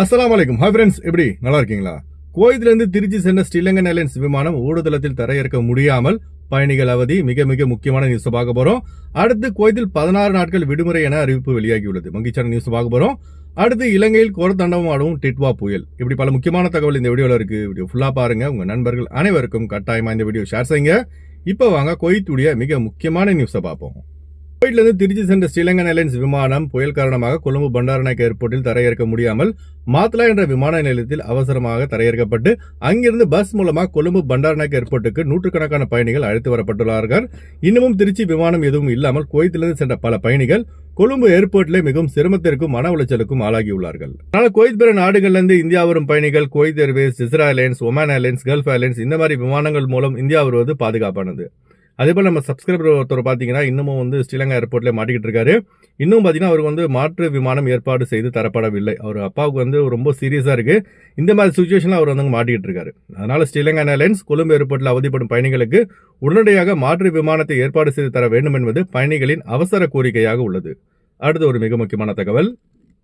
அஸ்லாம் வலைக்கும் hi friends எப்படி? நல்லா இருக்கீங்களா குவைத்திலிருந்து திருச்சி சென்ற ஸ்ரீலங்கன் ஏர்லைன்ஸ் விமானம் ஓடுதளத்தில் தரையிறக்க முடியாமல் பயணிகள் அவதி. மிக மிக முக்கியமான நியூஸ் பார்க்க போறோம். அடுத்து கோயிலில் பதினாறு நாட்கள் விடுமுறை என அறிவிப்பு வெளியாகியுள்ளது. மங்கிச்சான நியூஸ் பார்க்க போறோம். அடுத்து இலங்கையில் கோரத்தாண்டவம் ஆடும் டிட்வா புயல். இப்படி பல முக்கியமான தகவல் இந்த வீடியோல இருக்கு. வீடியோ ஃபுல்லா பாருங்க. உங்க நண்பர்கள் அனைவருக்கும் கட்டாயமா இந்த வீடியோ ஷேர் செய்யுங்க. இப்போ வாங்க கொய்த்துடைய மிக முக்கியமான நியூஸை பார்ப்போம். குவைத்திலிருந்து திருச்சி சென்ற ஸ்ரீலங்கன் ஏர்லைன்ஸ் விமானம் புயல் காரணமாக கொழும்பு பண்டாரநாயக் ஏர்போர்ட்டில் தரையிறக்க முடியாமல் மாத்லா என்ற விமான நிலையத்தில் அவசரமாக தரையிறக்கப்பட்டு அங்கிருந்து பஸ் மூலமாக கொழும்பு பண்டாரநாயக் ஏர்போர்ட்டுக்கு நூற்றுக்கணக்கான பயணிகள் அழைத்து வரப்பட்டுள்ளார்கள். இன்னமும் திருச்சி விமானம் எதுவும் இல்லாமல் குவைத்திலிருந்து சென்ற பல பயணிகள் கொழும்பு ஏர்போர்ட்ல மிகவும் சிரமத்திற்கும் மன உளைச்சலுக்கும் ஆளாகியுள்ளார்கள். ஆனால் குவைத் பிற நாடுகளிலிருந்து இந்தியா வரும் பயணிகள் Kuwait Airways Isra airlines Oman airlines gulf airlines இந்த மாதிரி விமானங்கள் மூலம் இந்தியா வருவது பாதுகாப்பானது. அதே போல் நம்ம சப்ஸ்கிரைபர் ஒருத்தர் பார்த்தீங்கன்னா இன்னமும் வந்து ஸ்ரீலங்கா ஏர்போர்ட்டில் மாட்டிக்கிட்டு இருக்காரு. இன்னும் பார்த்தீங்கன்னா அவருக்கு வந்து மாற்று விமானம் ஏற்பாடு செய்து தரப்படவில்லை. அவர் அப்பாவுக்கு வந்து ரொம்ப சீரியஸாக இருக்குது இந்த மாதிரி சுச்சுவேஷனில் அவர் வந்து மாட்டிக்கிட்டு இருக்காரு. அதனால் ஸ்ரீலங்கா ஏர்லைன்ஸ் கொழும்பு ஏர்போர்ட்டில் அவதிப்படும் பயணிகளுக்கு உடனடியாக மாற்று விமானத்தை ஏற்பாடு செய்து தர வேண்டும் என்பது பயணிகளின் அவசர கோரிக்கையாக உள்ளது. அடுத்து ஒரு மிக முக்கியமான தகவல்.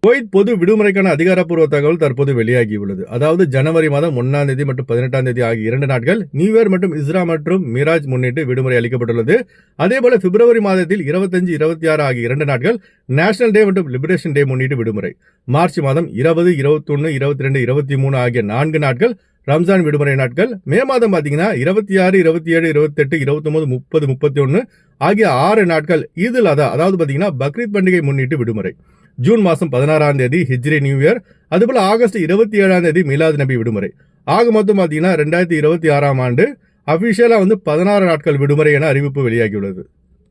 குவைத் பொது விடுமுறைக்கான அதிகாரப்பூர்வ தகவல் தற்போது வெளியாகியுள்ளது. அதாவது ஜனவரி மாதம் ஒன்னாம் தேதி மற்றும் பதினெட்டாம் தேதி ஆகிய இரண்டு நாட்கள் நியூ இயர் மற்றும் இஸ்ரா மற்றும் மிராஜ் முன்னிட்டு விடுமுறை அளிக்கப்பட்டுள்ளது. அதேபோல பிப்ரவரி மாதத்தில் இருபத்தஞ்சு இருபத்தி ஆறு ஆகிய இரண்டு நாட்கள் நேஷனல் டே மற்றும் லிபரேஷன் டே முன்னிட்டு விடுமுறை. மார்ச் மாதம் இருபது இருபத்தொன்னு இருபத்தி ரெண்டு இருபத்தி மூணு ஆகிய நான்கு நாட்கள் ரம்ஜான் விடுமுறை நாட்கள். மே மாதம் பாத்தீங்கன்னா இருபத்தி ஆறு இருபத்தி ஏழு இருபத்தி எட்டு இருபத்தி ஒன்பது முப்பது முப்பத்தி ஒன்னு ஆகிய ஆறு நாட்கள் ஈதுல் அதா அதாவது பாத்தீங்கன்னா பக்ரீத் பண்டிகை முன்னிட்டு விடுமுறை. ஜூன் மாதம் பதினாறாம் தேதி ஹிஜ்ரி நியூ இயர். அதுபோல் ஆகஸ்ட் இருபத்தி ஏழாம் தேதி மிலாத் நபி விடுமுறை. ஆக மொத்தம் பார்த்தீங்கன்னா ரெண்டாயிரத்தி இருபத்தி ஆறாம் ஆண்டு அஃபிஷியலாக வந்து பதினாறு நாட்கள் விடுமுறை என அறிவிப்பு வெளியாகியுள்ளது.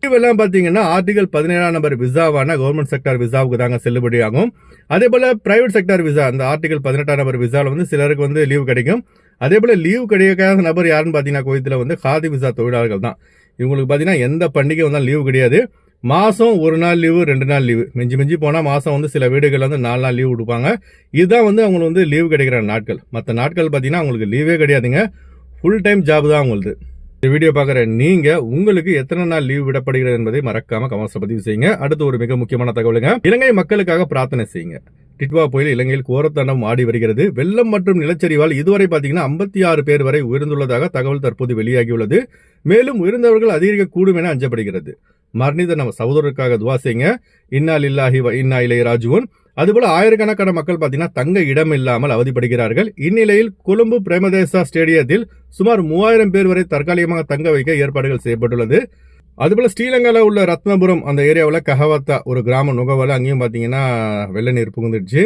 இதுவெல்லாம் பார்த்தீங்கன்னா ஆர்டிகல் பதினேழாம் நம்பர் விசாவான கவர்மெண்ட் செக்டார் விசாவுக்கு தாங்க செல்லுபடியாகும் அதே போல் பிரைவேட் செக்டார் விசா அந்த ஆர்டிகல் பதினெட்டாம் நம்பர் விசாவில் வந்து சிலருக்கு வந்து லீவு கிடைக்கும். அதே போல் லீவு கிடைக்காத நபர் யாருன்னு பார்த்தீங்கன்னா கோயத்தில் வந்து காதி விசா தொழிலாளர்கள் தான். இவங்களுக்கு பார்த்தீங்கன்னா எந்த பண்டிகை வந்தாலும் லீவு கிடையாது. மாதம் ஒரு நாள் லீவு ரெண்டு நாள் லீவு மிஞ்சி மிஞ்சி போனால் மாதம் வந்து சில வீடுகளில் வந்து நாலு நாள் லீவு கொடுப்பாங்க இதுதான் வந்து அவங்களுக்கு வந்து லீவு கிடைக்கிற நாட்கள். மற்ற நாட்கள் பார்த்தீங்கன்னா அவங்களுக்கு லீவே கிடையாதுங்க. ஃபுல் டைம் ஜாப் தான் அவங்களுக்கு இந்த வீடியோ பார்க்குற நீங்கள் உங்களுக்கு எத்தனை நாள் லீவ் விடப்படுகிறது என்பதை மறக்காம கமெண்ட்ஸில் பதிவு செய்யுங்க. அடுத்து ஒரு மிக முக்கியமான தகவலுங்க. இலங்கை மக்களுக்காக பிரார்த்தனை செய்யுங்க. டிட்வா புயல் இலங்கையில் கோரத்தாண்டம் ஆடி வருகிறது. வெள்ளம் மற்றும் நிலச்சரிவால் இதுவரை பார்த்தீங்கன்னா ஐம்பத்தி ஆறு பேர் வரை உயர்ந்துள்ளதாக தகவல் தற்போது வெளியாகியுள்ளது. மேலும் உயர்ந்தவர்கள் அதிகரிக்கக்கூடும் என அஞ்சப்படுகிறது. மரணித நம்ம சகோதரருக்காக துவா செய்யுங்க. இன்னால் இல்லாஹி இன்னா இளைய ராஜுவன் அதுபோல ஆயிரக்கணக்கான மக்கள் பார்த்தீங்கன்னா தங்க இடம் இல்லாமல் அவதிப்படுகிறார்கள். இந்நிலையில் கொழும்பு பிரேமதேசா ஸ்டேடியத்தில் சுமார் மூவாயிரம் பேர் வரை தற்காலிகமாக தங்க வைக்க ஏற்பாடுகள் செய்யப்பட்டுள்ளது. அதுபோல ஸ்ரீலங்காவில் உள்ள ரத்னபுரம் அந்த ஏரியாவில் கஹவத்தா ஒரு கிராம நுகவலை அங்கேயும் பார்த்தீங்கன்னா வெள்ள நீர் புகுந்துடுச்சு.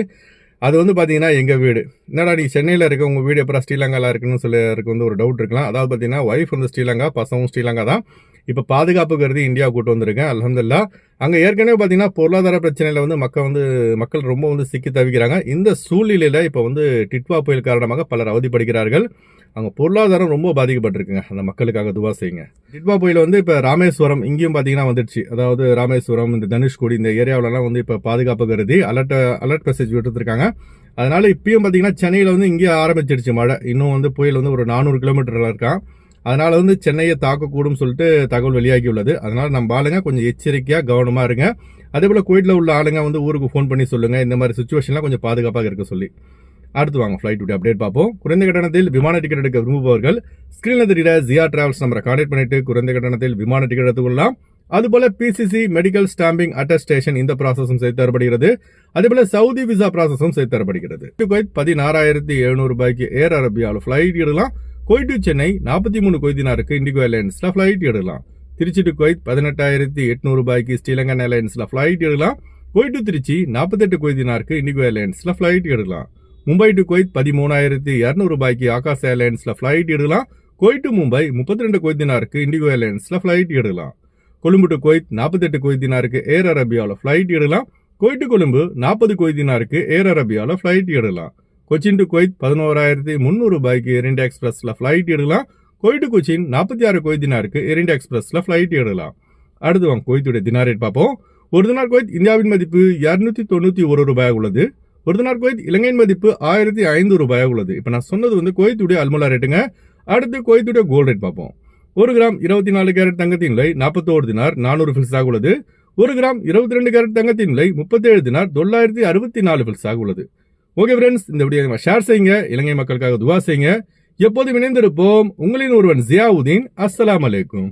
அது வந்து பார்த்தீங்கன்னா எங்கள் வீடு. என்னடா நீ சென்னையில் இருக்க? உங்கள் வீடு எப்போ ஸ்ரீலங்காவில் இருக்குன்னு சொல்லி வந்து ஒரு டவுட் இருக்கலாம். அதாவது பார்த்தீங்கன்னா ஒய்ஃப் வந்து ஸ்ரீலங்கா பசவும் ஸ்ரீலங்கா தான். இப்போ பாதுகாப்பு கருதி இந்தியா கூட்டு வந்திருக்கேன் அலமதுல்லா அங்கே ஏற்கனவே பார்த்தீங்கன்னா பொருளாதார பிரச்சனையில் வந்து மக்கள் வந்து மக்கள் ரொம்ப வந்து சிக்கி தவிக்கிறாங்க. இந்த சூழ்நிலையில் இப்போ வந்து டிட்வா புயல் காரணமாக பலர் அவதிப்படுகிறார்கள். அங்கே பொருளாதாரம் ரொம்ப பாதிக்கப்பட்டிருக்குங்க. அந்த மக்களுக்காக துவா செய்யுங்க. டிட்வா புயல் வந்து இப்போ ராமேஸ்வரம் இங்கேயும் பார்த்தீங்கன்னா வந்துடுச்சு. அதாவது ராமேஸ்வரம் இந்த தனுஷ்கோடி இந்த ஏரியாவிலலாம் வந்து இப்போ பாதுகாப்பு கருதி அலர்ட் அலர்ட் மெசேஜ் விட்டுருக்காங்க அதனால இப்பயும் பார்த்தீங்கன்னா சென்னையில் வந்து இங்கேயே ஆரம்பிச்சிடுச்சு மழை. இன்னும் வந்து புயல் வந்து ஒரு நானூறு கிலோமீட்டரில் இருக்கான். அதனால வந்து சென்னையை தாக்கக்கூடும் சொல்லிட்டு தகவல் வெளியாகி உள்ளது அதனால நம்ம ஆளுங்க கொஞ்சம் எச்சரிக்கையாக கவனமாக இருங்க. அதே போல் கோயிலில் உள்ள ஆளுங்க வந்து ஊருக்கு ஃபோன் பண்ணி சொல்லுங்க. இந்த மாதிரி சுச்சுவேஷன்லாம் கொஞ்சம் பாதுகாப்பாக இருக்க சொல்லி. அடுத்து வாங்க ஃப்ளைட் விட்டு அப்டேட் பார்ப்போம். குறைந்த கட்டணத்தில் விமான டிக்கெட் எடுக்க விரும்புபவர்கள் ஸ்கிரீனில் தெரியிற ஜியா டிராவல்ஸ் நம்பரை கான்டெக்ட் பண்ணிட்டு குறைந்த கட்டணத்தில் விமான டிக்கெட் எடுத்துக்கொள்ளலாம் அதுபோல பிசிசி மெடிக்கல் ஸ்டாம்பிங் அட்டஸ்டேஷன் இந்த ப்ராசஸும் செய்து தரப்படுகிறது. அதேபோல சவுதி விசா ப்ராசஸும் செய்து தரப்படுகிறது. பதினாறாயிரத்தி எழுநூறு ரூபாய்க்கு ஏர் அரபியாவில் ஃப்ளைட் எடுக்கலாம். கோய் டு சென்னை நாற்பத்தி மூணு கொய்தினாருக்கு இண்டிகோ ஏர்லைன்ஸ்ல ஃபிளைட் எடுக்கலாம். திருச்சி டு கொய்த் பதினெட்டாயிரத்தி எட்நூறு ரூபாய்க்கு ஸ்ரீலங்கன் ஏர்லைன்ஸ்ல ஃபிளைட் எடுக்கலாம். கோய் டு திருச்சி நாற்பத்தெட்டு கொய்தினாருக்கு இண்டிகோ ஏர்லைன்ஸ்ல ஃபிளைட் எடுக்கலாம். மும்பை டு கொய்த் பதிமூணாயிரத்தி இரநூறு ரூபாய்க்கு ஆகாஷ் ஏர்லைன்ஸ்ல ஃபிளைட் எடுக்கலாம். கோய் டு மும்பை முப்பத்தி ரெண்டு கொய்தினாருக்கு இண்டிகோ ஏர்லைன்ஸ்ல ஃபிளைட் எடுக்கலாம். கொழும்பு டு கொய்த் நாற்பத்தெட்டு கொய்தினாருக்கு ஏர் அரபியாவில் ஃபிளைட் எடுக்கலாம். கோய் டு கொழும்பு நாற்பது கொய்தினாருக்கு ஏர் அரபியாவில் ஃபிளைட் எடுக்கலாம். கொச்சின் டு குவைத் பதினோராயிரத்தி முந்நூறு ரூபாய்க்கு எரிண்டா எக்ஸ்பிரஸில் எக்ஸ்பிரஸ்ல எடுக்கலாம். கொய்ட்டு கொச்சின் நாற்பத்தி ஆறு கொய்த் தினாருக்கு எரிண்டா எக்ஸ்பிரஸில் எக்ஸ்பிரஸ்ல ஃபிளைட் எடுக்கலாம். அடுத்து வாங்க கொய்த்துடைய தினார் ரேட் பார்ப்போம். ஒரு தினார் குவைத் இந்தியாவின் மதிப்பு இரநூத்தி தொண்ணூத்தி ஒரு ரூபாயாக உள்ளது. ஒரு தினார் குவைத் இலங்கையின் மதிப்பு ஆயிரத்தி ஐநூறு ரூபாயாக உள்ளது. இப்போ நான் சொன்னது வந்து குவைத்துடைய அல்முலா ரேட்டுங்க அடுத்து குவைத்துடைய கோல்ட் ரேட் பார்ப்போம். ஒரு கிராம் இருபத்தி நாலு கேரட் தங்கத்தின் விலை நாற்பத்தோரு தினார் நானூறு ஃபில்ஸாக உள்ளது. ஒரு கிராம் இருபத்தி ரெண்டு கேரட் தங்கத்தின் விலை முப்பத்தேழு தினார் தொள்ளாயிரத்தி அறுபத்தி நாலு ஃபில்ஸாக உள்ளது. ஓகே ஃப்ரெண்ட்ஸ் இந்த வீடியோ ஷேர் செய்யுங்க. இலங்கை மக்களுக்காக துவா செய்யுங்க. எப்போதும் இணைந்திருப்போம் உங்களின் ஒருவன் ஜியாவுதீன். அஸ்லாம் அலைக்கும்.